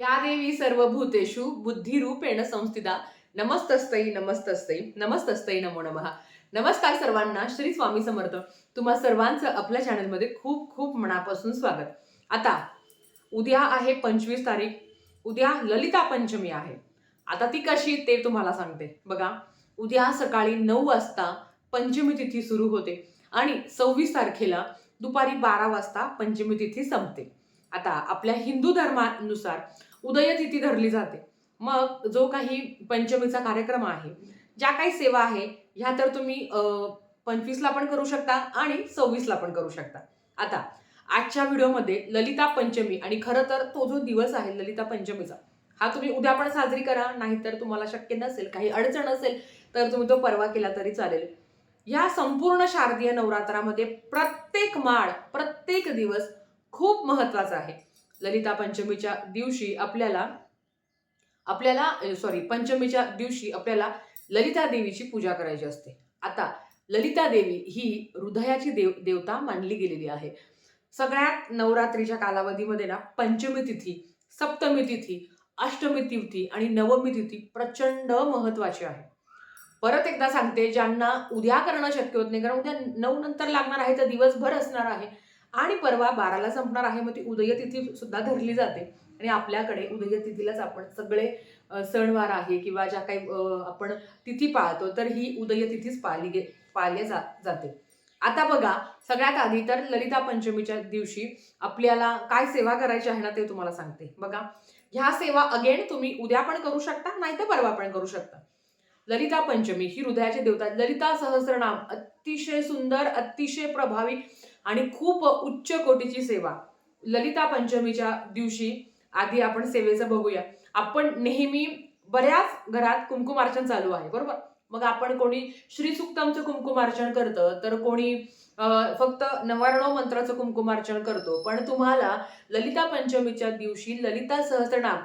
या देवी सर्व भूतेषु बुद्धिरूपेण संस्थिता. नमस्तस्तई नमस्तस्तई नमस्तस्तई नमो नमः. नमस्कार सर्वांना श्री स्वामी समर्थ. तुम्हा सर्वांचं आपल्या चॅनलमध्ये खूप खूप मनापासून स्वागत. आता उद्या आहे पंचवीस तारीख. उद्या ललिता पंचमी आहे. आता ती कशी ते तुम्हाला सांगते. बघा उद्या सकाळी नऊ वाजता पंचमी तिथी सुरू होते आणि सव्वीस तारखेला दुपारी बारा वाजता पंचमी तिथी संपते. आता आपल्या हिंदू धर्मानुसार उदय तिथी धरली जाते. मग जो काही पंचमीचा कार्यक्रम आहे ज्या काही सेवा आहे ह्या तर तुम्ही पंचवीसला पण करू शकता आणि सव्वीसला पण करू शकता. आता आजच्या व्हिडिओमध्ये ललिता पंचमी आणि खरं तर तो जो दिवस आहे ललिता पंचमीचा हा तुम्ही उद्या पण साजरी करा नाहीतर तुम्हाला शक्य नसेल काही अडचण असेल तर तुम्ही तो परवा केला तरी चालेल. या संपूर्ण शारदीय नवरात्रामध्ये प्रत्येक माळ प्रत्येक दिवस खूप महत्त्वाचा आहे. ललिता पंचमीच्या दिवशी आपल्याला आपल्याला सॉरी पंचमीच्या दिवशी आपल्याला ललिता देवीची पूजा करायची असते. आता ललिता देवी ही हृदयाची देव देवता मानली गेलेली आहे. सगळ्यात नवरात्रीच्या कालावधीमध्ये ना पंचमी तिथी सप्तमी तिथी अष्टमी तिथी आणि नवमी तिथी प्रचंड महत्वाची आहे. परत एकदा सांगते ज्यांना उद्या करणं शक्य होत नाही कारण उद्या नऊ नंतर लागणार आहे तर दिवसभर असणार आहे आणि परवा बाराला संपणार आहे मग ती उदयतिथी सुद्धा धरली जाते. आणि आपल्याकडे उदयतिथीलाच आपण सगळे सणवार आहे किंवा ज्या काही आपण तिथी पाळतो तर ही उदयतिथीच पाळली गे पाळली जा जाते. आता बघा सगळ्यात आधी तर ललिता पंचमीच्या दिवशी आपल्याला काय सेवा करायची आहे ना ते तुम्हाला सांगते. बघा ह्या सेवा अगेन तुम्ही उद्या पण करू शकता नाही तर परवा पण करू शकता. ललिता पंचमी ही हृदयाची देवता ललिता सहस्रनाम अतिशय सुंदर अतिशय प्रभावी आणि खूप उच्च कोटीची सेवा. ललिता पंचमीच्या दिवशी आधी आपण सेवेचं बघूया. आपण नेहमी बऱ्याच घरात कुंकुमार्चन चालू आहे बरोबर? मग आपण कोणी श्रीसुक्तमचं कुंकुमार्चन करतं तर कोणी फक्त नवारणव मंत्राचं कुंकुमार्चन करतो. पण तुम्हाला ललिता पंचमीच्या दिवशी ललिता सहस्रनाम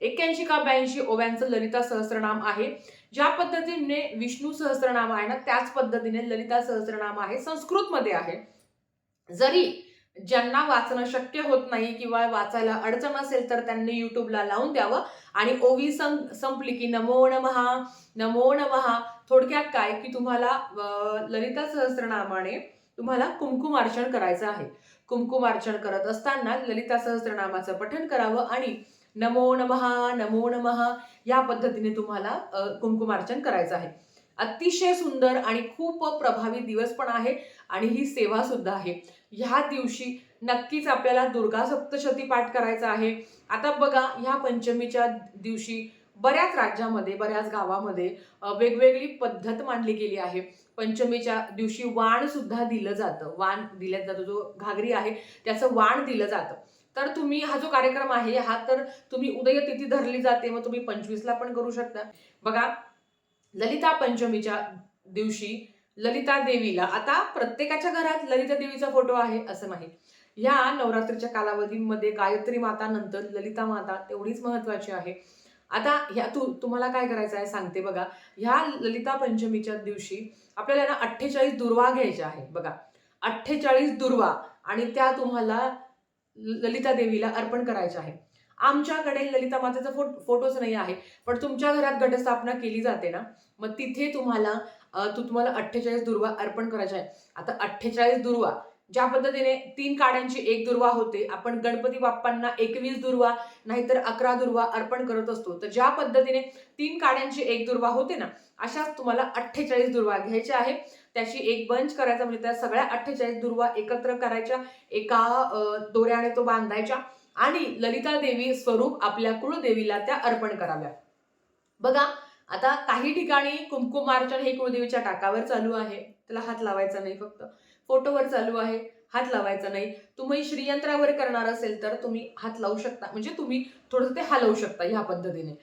एक्क्याऐंशी का ब्याऐंशी ओव्यांचं ललिता सहस्रनाम आहे ज्या पद्धतीने विष्णू सहस्रनाम आहे ना त्याच पद्धतीने ललिता सहस्रनाम आहे संस्कृतमध्ये आहे. जरी ज्यांना वाचणं शक्य होत नाही किंवा वाचायला अडचण असेल तर त्यांनी युट्यूबला लावून द्यावं. आणि ओवी सं संपली की नमो नमहा नमो नमहा थोडक्यात काय? की तुम्हाला ललिता सहस्रनामाने तुम्हाला कुंकुमार्चन करायचं आहे. कुंकुमार्चन करत असताना ललिता सहस्रनामाचं पठण करावं आणि नमो नमहा नमो नमहा या पद्धतीने तुम्हाला कुमकुमार्चन करायचं आहे. अतिशय सुंदर आणि खूप प्रभावी दिवस पण आहे आणि ही सेवा सुद्धा आहे. ह्या दिवशी नक्कीच आपल्याला दुर्गा सप्तशती पाठ करायचा आहे. आता बघा ह्या पंचमीच्या दिवशी बऱ्याच राज्यामध्ये बऱ्याच गावामध्ये वेगवेगळी पद्धत मांडली गेली आहे. पंचमीच्या दिवशी वाण सुद्धा दिलं जातं. वाण दिल्या जातो जो घागरी आहे त्याचं वाण दिलं जातं. तर तुम्ही हा जो कार्यक्रम आहे हा तर तुम्ही उदय तिथी धरली जाते मग तुम्ही पंचवीसला पण करू शकता. बघा ललिता पंचमीच्या दिवशी ललिता देवीला. आता प्रत्येकाच्या घरात ललिता देवीचा फोटो आहे असं नाही. ह्या नवरात्रीच्या कालावधीमध्ये गायत्री माता नंतर ललिता माता तेवढीच महत्वाची आहे. आता ह्या तू तुम्हाला काय करायचं आहे सांगते बघा. ह्या ललिता पंचमीच्या दिवशी आपल्याला ना अठ्ठेचाळीस दुर्वा घ्यायच्या आहे बघा. अठ्ठेचाळीस दुर्वा आणि त्या तुम्हाला ललिता देवीला अर्पण करायच्या आहे. आमच्याकडे ललिता मातेचा फोटो फोटोच नाही आहे पण तुमच्या घरात घटस्थापना केली जाते ना मग तिथे तुम्हाला तू तुम्हाला अठ्ठेचाळीस दुर्वा अर्पण करायच्या आहे. आता अठ्ठेचाळीस दुर्वा ज्या पद्धतीने तीन काड्यांची एक दुर्वा होते आपण गणपती बाप्पांना एकवीस दुर्वा नाहीतर अकरा दुर्वा अर्पण करत असतो. तर ज्या पद्धतीने तीन काड्यांची एक दुर्वा होते ना अशाच तुम्हाला अठ्ठेचाळीस दुर्वा घ्यायच्या आहे. त्याची एक बंच करायचा म्हणजे त्या सगळ्या अठ्ठेचाळीस दुर्वा एकत्र करायच्या एका दोऱ्याने तो बांधायच्या आणि ललिता देवी स्वरूप आपल्या कुळदेवीला त्या अर्पण कराव्या. बघा आता काही ठिकाणी कुंकुमार्चन हे कुळदेवीच्या टाकावर चालू आहे. त्याला हात लावायचा नाही फक्त. फोटोवर चालू आहे. हात लावायचा नाही. तुम्ही श्रीयंत्रावर करणार असेल तर तुम्ही हात लावू शकता. म्हणजे तुम्ही थोडंसं ते हलवू शकता ह्या पद्धतीने.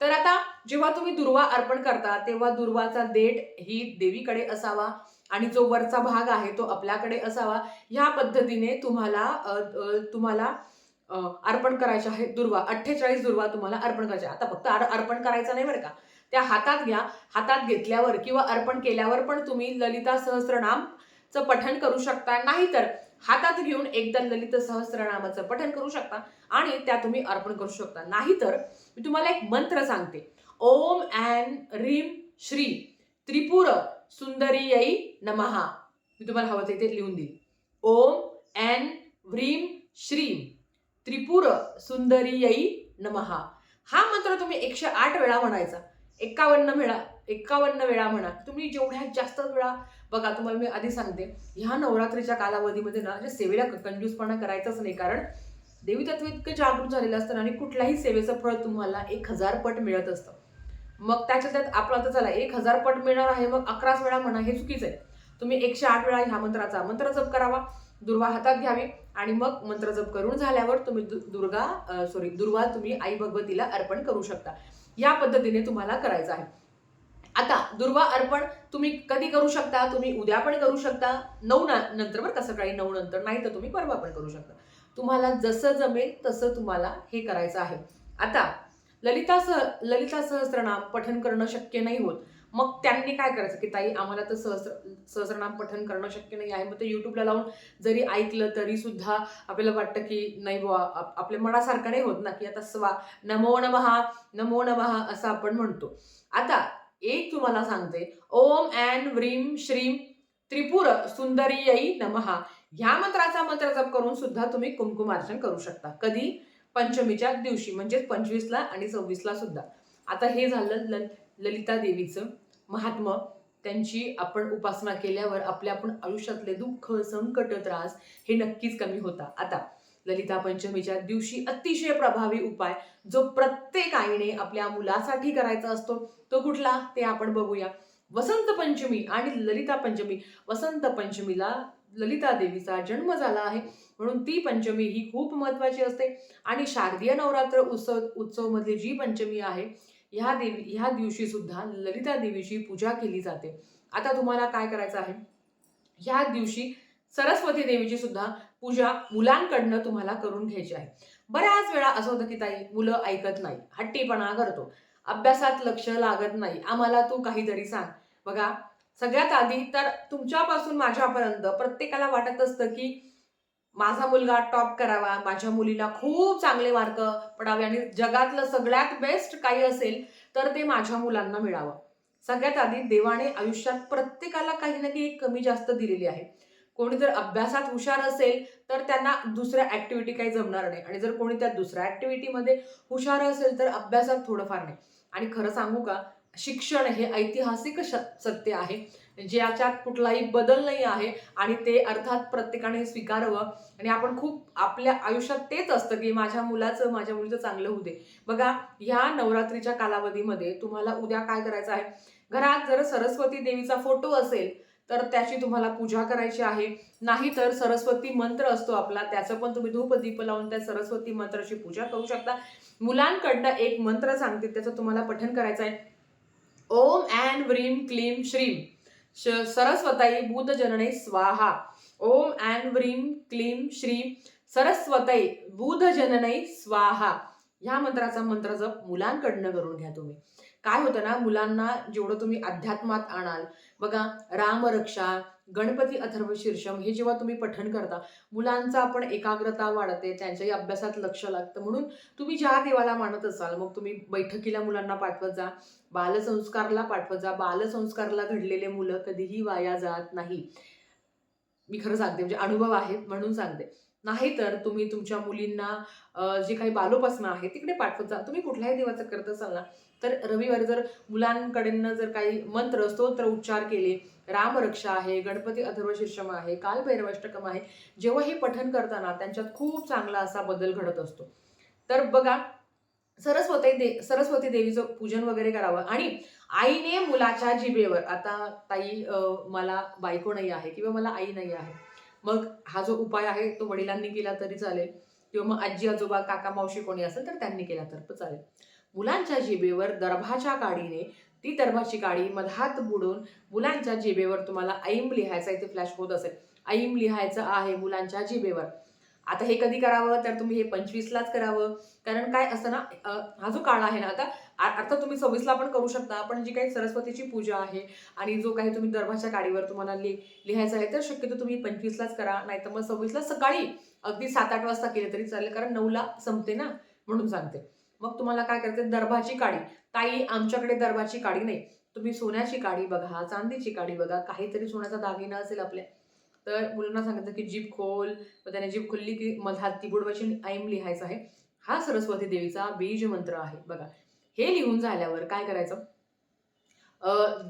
तर आता जेव्हा तुम्ही दुर्वा अर्पण करता तेव्हा दुर्वाचा देठ ही देवीकडे असावा आणि जो वरचा भाग आहे तो आपल्याकडे असावा. ह्या पद्धतीने तुम्हाला तुम्हाला अर्पण करायचे आहे दुर्वा. अठ्ठेचाळीस दुर्वा तुम्हाला अर्पण करायचे आता फक्त अर्पण करायचा नाही बरं का. त्या हातात घ्या. हातात घेतल्यावर किंवा अर्पण केल्यावर पण तुम्ही ललिता सहस्रनामचं पठण करू शकता. नाहीतर हातात घेऊन एकदा ललित सहस्रनामाचं पठण करू शकता आणि त्या तुम्ही अर्पण करू शकता. नाहीतर मी तुम्हाला एक मंत्र सांगते. ओम ॲन रीम श्री त्रिपुर सुंदरीयै नमहा मी तुम्हाला हवं ते लिहून देईल ओम ॲन व्रीम श्रीम त्रिपुर सुंदरीयै नमहा हा मंत्र तुम्ही एकशे आठ वेळा म्हणायचा. एकावन्न वेळा एकावन्न वेळा म्हणा. तुम्ही जेवढ्यात जास्त वेळा बघा तुम्हाला मी आधी सांगते. ह्या नवरात्रीच्या कालावधीमध्ये ना जे सेवेला कंजूसपणा करायचाच नाही. कारण देवी तत्व इतकं जागृत झालेलं असतं आणि कुठल्याही सेवेचं फळ तुम्हाला एक हजार पट मिळत असतं. मग त्याच्या त्यात आपलं आता चला एक हजार पट मिळणार आहे मग अकराच वेळा म्हणा हे चुकीचं आहे. तुम्ही एकशे आठ वेळा ह्या मंत्राचा मंत्र जप करावा दुर्वा हातात घ्यावी आणि मग मंत्र जप करून झाल्यावर तुम्ही दु- दुर्गा सॉरी दुर्वा तुम्ही आई भगवतीला अर्पण करू शकता. या पद्धतीने तुम्हाला करायचं आहे. आता दुर्वा अर्पण तुम्ही कधी करू शकता? तुम्ही उद्या पण करू शकता. नऊ ना नंतर बरं का सकाळी नऊ नंतर नाही तर तुम्ही परवा पण करू शकता. तुम्हाला जसं जमेल तसं तुम्हाला हे करायचं आहे. आता ललिता सह ललिता सहस्रनाम पठन करणं शक्य नाही होत. मग त्यांनी काय करायचं की ताई आम्हाला तर सहस्र सहस्रनाम पठन करणं शक्य नाही आहे. मग ते युट्यूबला लावून जरी ऐकलं तरी सुद्धा आपल्याला वाटतं की नाही बुवा आपल्या मनासारखं नाही होत ना की आता स्वा नमो नमहा नमो नमहा असं आपण म्हणतो. आता एक तुम्हाला सांगते. ओम अँड व्रीम श्रीम त्रिपुर सुंदरीयई नमहा ह्या मंत्राचा मंत्र जप करून सुद्धा तुम्ही कुमकुमार्जन करू शकता. कधी? पंचमीच्या दिवशी म्हणजेच पंचवीसला आणि सव्वीसला सुद्धा. आता हे झालं ल ललिता देवीचं महात्मा त्यांची आपण उपासना केल्यावर आपल्या आपण आयुष्यातले दुःख संकट त्रास हे नक्कीच कमी होता. आता ललिता पंचमीच्या दिवशी अतिशय प्रभावी उपाय जो प्रत्येक आईने आपल्या मुलासाठी करायचा असतो तो कुठला? ते आपण बघूया. वसंत पंचमी आणि ललिता पंचमी. वसंत पंचमीला ललिता देवीचा जन्म झाला आहे. म्हणून ती पंचमी ही खूप महत्त्वाची असते. आणि शारदीय नवरात्र उत्सव उत्सवमधली जी पंचमी आहे ह्या देवी ह्या दिवशीसुद्धा ललिता देवीची पूजा केली जाते. आता तुम्हाला काय करायचं आहे? ह्या दिवशी सरस्वती देवीची सुद्धा पूजा मुलांकडनं तुम्हाला करून घ्यायची आहे. बऱ्याच वेळा असं होतं की ताई मुलं ऐकत नाही. हट्टीपणा करतो. अभ्यासात लक्ष लागत नाही. आम्हाला तू काहीतरी सांग. बघा सगळ्यात आधी तर तुमच्यापासून माझ्यापर्यंत प्रत्येकाला वाटत असतं की माझा मुलगा टॉप करावा माझ्या मुलीला खूप चांगले मार्क पडावे आणि जगातलं सगळ्यात बेस्ट काही असेल तर ते माझ्या मुलांना मिळावं. सगळ्यात आधी देवाने आयुष्यात प्रत्येकाला काही ना काही कमी जास्त दिलेली आहे. कोणी जर अभ्यासात हुशार असेल तर त्यांना दुसऱ्या ॲक्टिव्हिटी काही जमणार नाही. आणि जर कोणी त्या दुसऱ्या ऍक्टिव्हिटीमध्ये हुशार असेल तर अभ्यासात थोडंफार नाही. आणि खरं सांगू का शिक्षण हे ऐतिहासिक श- सत्य आहे. ज्याच्यात कुठलाही बदल नाही आहे आणि ते अर्थात प्रत्येकाने स्वीकारावं. आणि आपण खूप आपल्या आयुष्यात तेच असतं की माझ्या मुलाचं माझ्या मुलीचं चांगलं होऊ दे. बघा ह्या नवरात्रीच्या कालावधीमध्ये तुम्हाला उद्या काय करायचं आहे? घरात जर सरस्वती देवीचा फोटो असेल तर त्याची तुम्हाला पूजा करायची आहे. नाहीतर सरस्वती मंत्र असतो आपला त्याचं पण तुम्ही धूप दीप लावून त्या सरस्वती मंत्राची पूजा करू शकता. मुलांकडनं एक मंत्र सांगते त्याचं तुम्हाला पठन करायचं आहे ओम अँड व्रीम क्लीम श्रीम सरस्वताई बुध स्वाहा। ओम अँड व्रीम क्लीम श्रीम सरस्वताई बुध जननै स्वाहा। ह्या मंत्राचा मंत्र जप मुलांकडनं करून घ्या तुम्ही. काय होतं ना मुलांना जेवढं तुम्ही अध्यात्मात आणाल बघा रामरक्षा गणपती अथर्व शीर्षम हे जेव्हा तुम्ही पठण करता मुलांचा आपण एकाग्रता वाढते त्यांच्याही अभ्यासात लक्ष लागतं. म्हणून तुम्ही ज्या देवाला मानत असाल मग तुम्ही बैठकीला मुलांना पाठवत जा बालसंस्कारला पाठवत जा. बालसंस्कारला घडलेले मुलं कधीही वाया जात नाही. मी खरं सांगते म्हणजे अनुभव आहे म्हणून सांगते. नाहीतर तुम्ही तुमच्या मुलींना जे काही बालोपासना आहे तिकडे पाठवत जा. तुम्ही कुठल्याही देवाचं करत असाल ना तर रविवारी जर मुलांकडनं जर काही मंत्र स्तोत्र उच्चार केले रामरक्षा आहे गणपती अथर्व शीर्षम आहे कालभैरवाष्टकम आहे जेव्हा हे पठन करताना त्यांच्यात खूप चांगला असा बदल घडत असतो. तर बघा सरस्वती दे सरस्वती देवीचं पूजन वगैरे करावं आणि आईने मुलाच्या जिभेवर आता ताई मला बायको नाही आहे किंवा मला आई नाही आहे मग हा जो उपाय आहे तो वडिलांनी केला तरी चालेल किंवा मग आजी आजोबा काका मावशी कोणी असेल तर त्यांनी केला तर चालेल. मुलांच्या जिबेवर दर्भाच्या काडीने ती दर्भाची काडी मधात बुडून मुलांच्या जिबेवर तुम्हाला ऐम लिहायचा इथे फ्लॅश होत असेल. ऐम लिहायचं आहे मुलांच्या जिबेवर आता हे कधी करावं? तर तुम्ही हे पंचवीसलाच करावं. कारण काय असतं ना हा जो काळ आहे ना आता अर्थात तुम्ही सव्वीसला पण करू शकता. पण जी काही सरस्वतीची पूजा आहे आणि जो काही तुम्ही दर्भाच्या काडीवर तुम्हाला लि लिहायचं आहे तर शक्यतो तुम्ही पंचवीसलाच करा. नाही तर मग सव्वीसला सकाळी अगदी सात आठ वाजता केले तरी चालेल. कारण नऊला संपते ना म्हणून सांगते. मग तुम्हाला काय करायचं दर्भाची काडी. ताई आमच्याकडे दर्भाची काडी नाही. तुम्ही सोन्याची काडी बघा चांदीची काडी बघा. काहीतरी सोन्याचा दागिना असेल आपल्या. तर मुलांना सांगितलं की जीभ खोल. त्याने जीभ खोलली की मधात ती बुडवायची ऐम लिहायचं आहे. हा सरस्वती देवीचा बीज मंत्र आहे. बघा. हे लिहून झाल्यावर काय करायचं?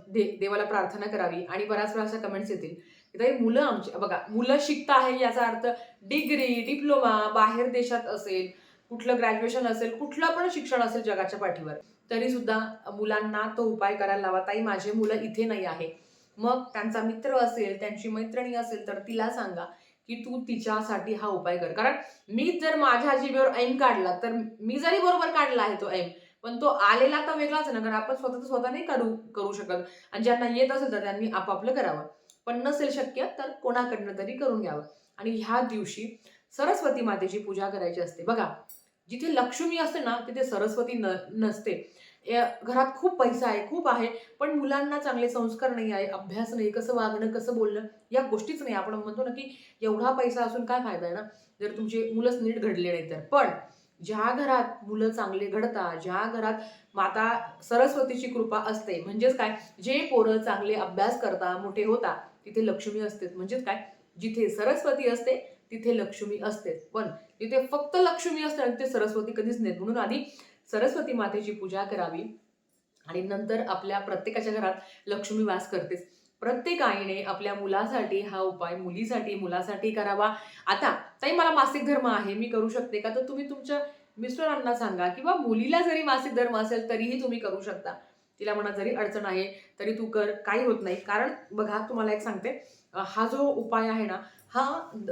दे देवाला प्रार्थना करावी आणि बऱ्याच वेळा अशा कमेंट्स येतील की ताई मुलं आमची बघा मुलं शिकता आहे याचा अर्थ डिग्री डिप्लोमा बाहेर देशात असेल कुठलं ग्रॅज्युएशन असेल कुठलं पण शिक्षण असेल जगाच्या पाठीवर तरी सुद्धा मुलांना तो उपाय करायला लावा. ताई माझे मुलं इथे नाही आहे. मग त्यांचा मित्र असेल त्यांची मैत्रिणी असेल तर तिला सांगा की तू तिच्यासाठी हा उपाय कर. कारण मी जर माझ्या जीवेवर ऐम काढला तर मी जरी बरोबर काढला आहे तो ऐम पण तो आलेला तर वेगळाच आहे ना कारण आपण स्वतः स्वतः नाही करू करू शकत. आणि ज्यांना येत असेल तर त्यांनी आपापलं करावं. पण नसेल शक्य तर कोणाकडनं तरी करून घ्यावं. आणि ह्या दिवशी सरस्वती मातेची पूजा करायची असते. बघा जिथे लक्ष्मी असते ना तिथे सरस्वती न नसते. या घरात खूप पैसा आहे खूप आहे पण मुलांना चांगले संस्कार नाही आहे अभ्यास नाही कसं वागणं कसं बोलणं या गोष्टीच नाही. आपण म्हणतो ना की एवढा पैसा असून काय फायदा आहे ना? जर तुमचे मुलंच नीट घडले नाही तर. पण ज्या घरात मुलं चांगले घडतात ज्या घरात माता सरस्वतीची कृपा असते म्हणजेच काय? जे पोरं चांगले अभ्यास करता मोठे होता तिथे लक्ष्मी असते. म्हणजेच काय? जिथे सरस्वती असते तिथे लक्ष्मी असते. पण तिथे फक्त लक्ष्मी असते आणि ते सरस्वती कधीच नाही म्हणून आधी सरस्वती मातेची पूजा करावी. आणि नंतर आपल्या प्रत्येकाच्या घरात लक्ष्मी वास करतेच. प्रत्येक आईने आपल्या मुलासाठी हा उपाय मुलीसाठी मुलासाठी करावा. आता ताई मला मासिक धर्म आहे. मी करू शकते का? तर तुम्ही तुमच्या मिस्टरांना सांगा किंवा मुलीला जरी मासिक धर्म असेल तरीही तुम्ही करू शकता. तिला म्हणा जरी अडचण आहे तरी तू कर. काही होत नाही. कारण बघा तुम्हाला एक सांगते. हा जो उपाय आहे ना हा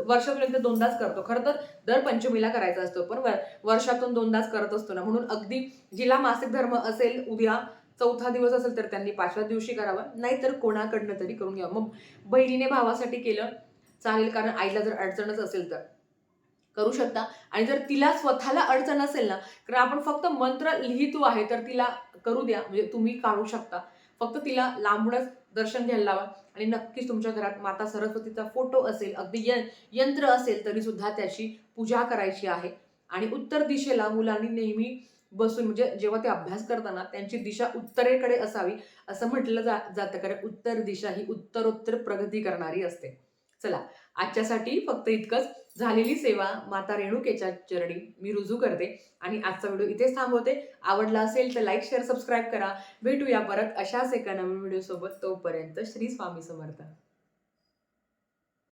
वर्षातून एकदा दोनदाच करतो. खरं तर दर पंचमीला करायचा असतो पण वर्षातून दोनदाच करत असतो ना. म्हणून अगदी जिला मासिक धर्म असेल उद्या चौथा दिवस असेल तर त्यांनी पाचव्या दिवशी करावा. नाहीतर कोणाकडनं तरी करून घ्यावं. मग बहिणीने भावासाठी केलं चालेल कारण आईला जर अडचणच असेल तर. करू शकता. आणि जर तिला स्वतःला अडचण असेल ना कारण आपण फक्त मंत्र लिहितो आहे तर तिला करू द्या. म्हणजे तुम्ही काढू शकता. फक्त तिला लांबूनच दर्शन घ्यायला लावा. आणि नक्कीच तुमच्या घरात माता सरस्वतीचा फोटो असेल अगदी य यंत्र असेल तरी सुद्धा त्याची पूजा करायची आहे. आणि उत्तर दिशेला मुलांनी नेहमी बसून म्हणजे जेव्हा ते अभ्यास करताना त्यांची दिशा उत्तरेकडे असावी असं म्हटलं जा जातं. कारण उत्तर दिशा ही उत्तरोत्तर प्रगती करणारी असते. चला आजच्यासाठी फक्त इतकंच. झालेली सेवा माता रेणुकेच्या चरणी मी रुजू करते. आणि आजचा व्हिडिओ इथेच थांबवते. आवडला असेल तर लाईक शेअर सबस्क्राईब करा. भेटूया परत अशाच एका नवीन व्हिडिओ सोबत तोपर्यंत श्री स्वामी समर्थ.